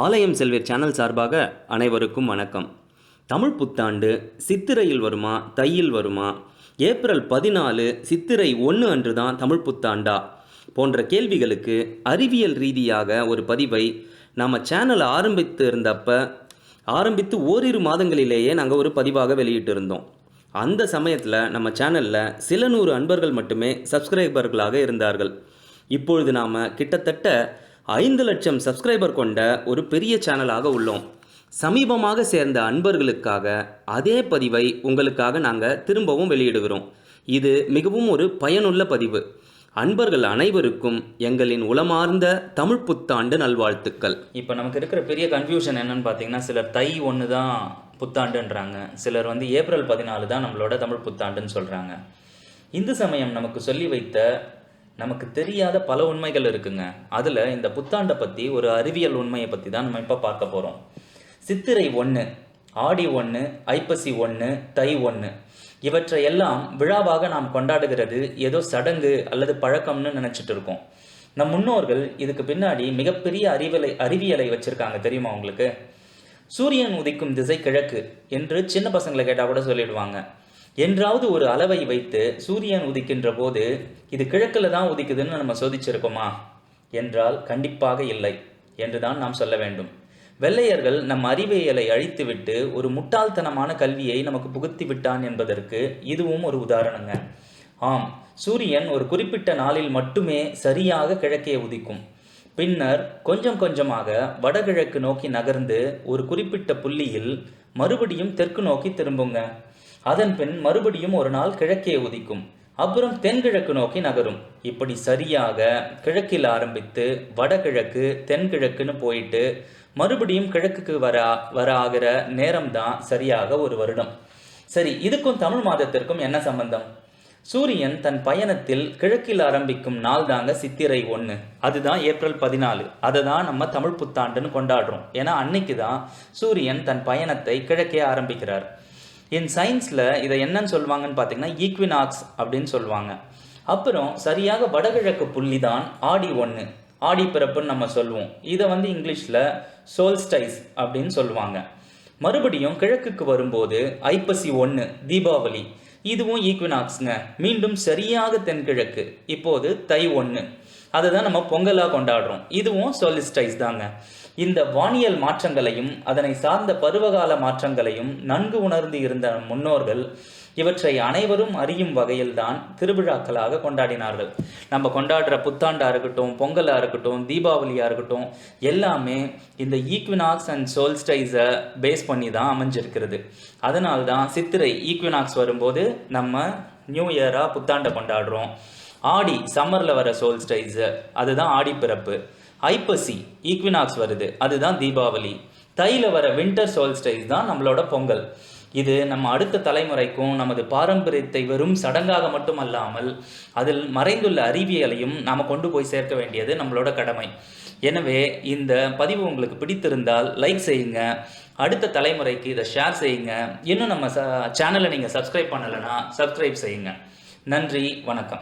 ஆலயம் செல்வர் சேனல் சார்பாக அனைவருக்கும் வணக்கம். தமிழ் புத்தாண்டு சித்திரையில் வருமா தையில் வருமா? ஏப்ரல் பதினாலு சித்திரை ஒன்று அன்று தான் தமிழ் புத்தாண்டா? போன்ற கேள்விகளுக்கு அறிவியல் ரீதியாக ஒரு பதிவை நம்ம சேனல் ஆரம்பித்து இருந்தப்ப ஆரம்பித்து ஓரிரு மாதங்களிலேயே நாங்கள் ஒரு பதிவாக வெளியிட்டிருந்தோம். அந்த சமயத்தில் நம்ம சேனலில் சில நூறு அன்பர்கள் மட்டுமே சப்ஸ்கிரைபர்களாக இருந்தார்கள். இப்பொழுது நாம் கிட்டத்தட்ட ஐந்து லட்சம் சப்ஸ்கிரைபர் கொண்ட ஒரு பெரிய சேனலாக உள்ளோம். சமீபமாக சேர்ந்த அன்பர்களுக்காக அதே பதிவை உங்களுக்காக நாங்கள் திரும்பவும் வெளியிடுகிறோம். இது மிகவும் ஒரு பயனுள்ள பதிவு. அன்பர்கள் அனைவருக்கும் எங்களின் உளமார்ந்த தமிழ் புத்தாண்டு நல்வாழ்த்துக்கள். இப்போ நமக்கு இருக்கிற பெரிய கன்ஃபியூஷன் என்னன்னு பார்த்தீங்கன்னா சிலர் தை ஒன்று தான் புத்தாண்டுன்றாங்க. சிலர் வந்து ஏப்ரல் பதினாலு தான் நம்மளோட தமிழ் புத்தாண்டுன்னு சொல்கிறாங்க இந்து சமயம் நமக்கு சொல்லி வைத்த நமக்கு தெரியாத பல உண்மைகள் இருக்குங்க. அதில் இந்த புத்தாண்டை பற்றி ஒரு அறிவியல் உண்மையை பற்றி தான் நம்ம இப்போ பார்க்க போகிறோம் சித்திரை ஒன்று ஆடி ஒன்று ஐப்பசி ஒன்று தை ஒன்று இவற்றை எல்லாம் விழாவாக நாம் கொண்டாடுகிறது ஏதோ சடங்கு அல்லது பழக்கம்னு நினச்சிட்டு இருக்கோம். நம் முன்னோர்கள் இதுக்கு பின்னாடி மிகப்பெரிய அறிவியலை அறிவியலை வச்சுருக்காங்க. தெரியுமா உங்களுக்கு? சூரியன் உதிக்கும் திசை கிழக்கு என்று சின்ன பசங்களை கேட்டால் கூட சொல்லிடுவாங்க. என்றாவது ஒரு அளவை வைத்து சூரியன் உதிக்கின்ற போது இது கிழக்கில் தான் உதிக்குதுன்னு நம்ம சோதிச்சிருக்கோமா? என்றால் கண்டிப்பாக இல்லை என்று தான் நாம் சொல்ல வேண்டும். வெள்ளையர்கள் நம் அறிவியலை அழித்துவிட்டு ஒரு முட்டாள்தனமான கல்வியை நமக்கு புகுத்தி விட்டான் என்பதற்கு இதுவும் ஒரு உதாரணங்க. ஆம் சூரியன் ஒரு குறிப்பிட்ட நாளில் மட்டுமே சரியாக கிழக்கே உதிக்கும். பின்னர் கொஞ்சம் கொஞ்சமாக வடகிழக்கு நோக்கி நகர்ந்து ஒரு குறிப்பிட்ட புள்ளியில் மறுபடியும் தெற்கு நோக்கி திரும்புங்க. அதன் பின் மறுபடியும் ஒரு நாள் கிழக்கே உதிக்கும். அப்புறம் தென்கிழக்கு நோக்கி நகரும். இப்படி சரியாக கிழக்கில் ஆரம்பித்து வடகிழக்கு தென்கிழக்குன்னு போயிட்டு மறுபடியும் கிழக்குக்கு வர வர ஆகிற நேரம் தான் சரியாக ஒரு வருடம். சரி இதுக்கும் தமிழ் மாதத்திற்கும் என்ன சம்பந்தம்? சூரியன் தன் பயணத்தில் கிழக்கில் ஆரம்பிக்கும் நாள் தாங்க சித்திரை ஒன்று அதுதான் ஏப்ரல் பதினாலு. அதை தான் நம்ம தமிழ் புத்தாண்டுன்னு கொண்டாடுறோம். ஏன்னா அன்னைக்கு தான் சூரியன் தன் பயணத்தை கிழக்கே ஆரம்பிக்கிறார். இன் சயின்ஸில் இதை என்னன்னு சொல்லுவாங்கன்னு பார்த்தீங்கன்னா ஈக்வினாக்ஸ் அப்படின்னு சொல்லுவாங்க. அப்புறம் சரியாக வடகிழக்கு புள்ளி தான் ஆடி ஒன்று ஆடி பிறப்புன்னு நம்ம சொல்லுவோம். இதை வந்து இங்கிலீஷில் சோல்ஸ்டைஸ் அப்படின்னு சொல்லுவாங்க. மறுபடியும் கிழக்குக்கு வரும்போது ஐப்பசி ஒன்று தீபாவளி. இதுவும் ஈக்வினாக்ஸுங்க மீண்டும் சரியாக தென்கிழக்கு இப்போது தை ஒன்று அதை தான் நம்ம பொங்கலாக கொண்டாடுறோம். இதுவும் சொலிஸ்டைஸ் தாங்க. இந்த வானியல் மாற்றங்களையும் அதனை சார்ந்த பருவகால மாற்றங்களையும் நன்கு உணர்ந்து இருந்த முன்னோர்கள் இவற்றை அனைவரும் அறியும் வகையில்தான் திருவிழாக்களாக கொண்டாடினார்கள். நம்ம கொண்டாடுற புத்தாண்டாக இருக்கட்டும் பொங்கலாக இருக்கட்டும் தீபாவளியாக இருக்கட்டும் எல்லாமே இந்த ஈக்வினாக்ஸ் அண்ட் சோல்ஸ்டைஸை பேஸ் பண்ணி தான் அமைஞ்சிருக்கிறது. அதனால்தான் சித்திரை ஈக்வினாக்ஸ் வரும்போது நம்ம நியூ இயராக புத்தாண்டை கொண்டாடுறோம். ஆடி சம்மரில் வர சோல்ஸ்டைஸு அதுதான் ஆடி பிறப்பு. ஐப்பசி ஈக்வினாக்ஸ் வருது அதுதான் தீபாவளி. தையில் வர வின்டர் சோல்ஸ்டைஸ் தான் நம்மளோட பொங்கல். இது நம்ம அடுத்த தலைமுறைக்கும் நமது பாரம்பரியத்தை வெறும் சடங்காக மட்டும் அல்லாமல் அதில் மறைந்துள்ள அறிவியலையும் நாம் கொண்டு போய் சேர்க்க வேண்டியது நம்மளோட கடமை. எனவே இந்த பதிவு உங்களுக்கு பிடித்திருந்தால் லைக் செய்யுங்க. அடுத்த தலைமுறைக்கு இதை ஷேர் செய்யுங்க. இன்னும் நம்ம ச சேனலை நீங்கள் சப்ஸ்கிரைப் பண்ணலைன்னா சப்ஸ்கிரைப் செய்யுங்க. நன்றி வணக்கம்.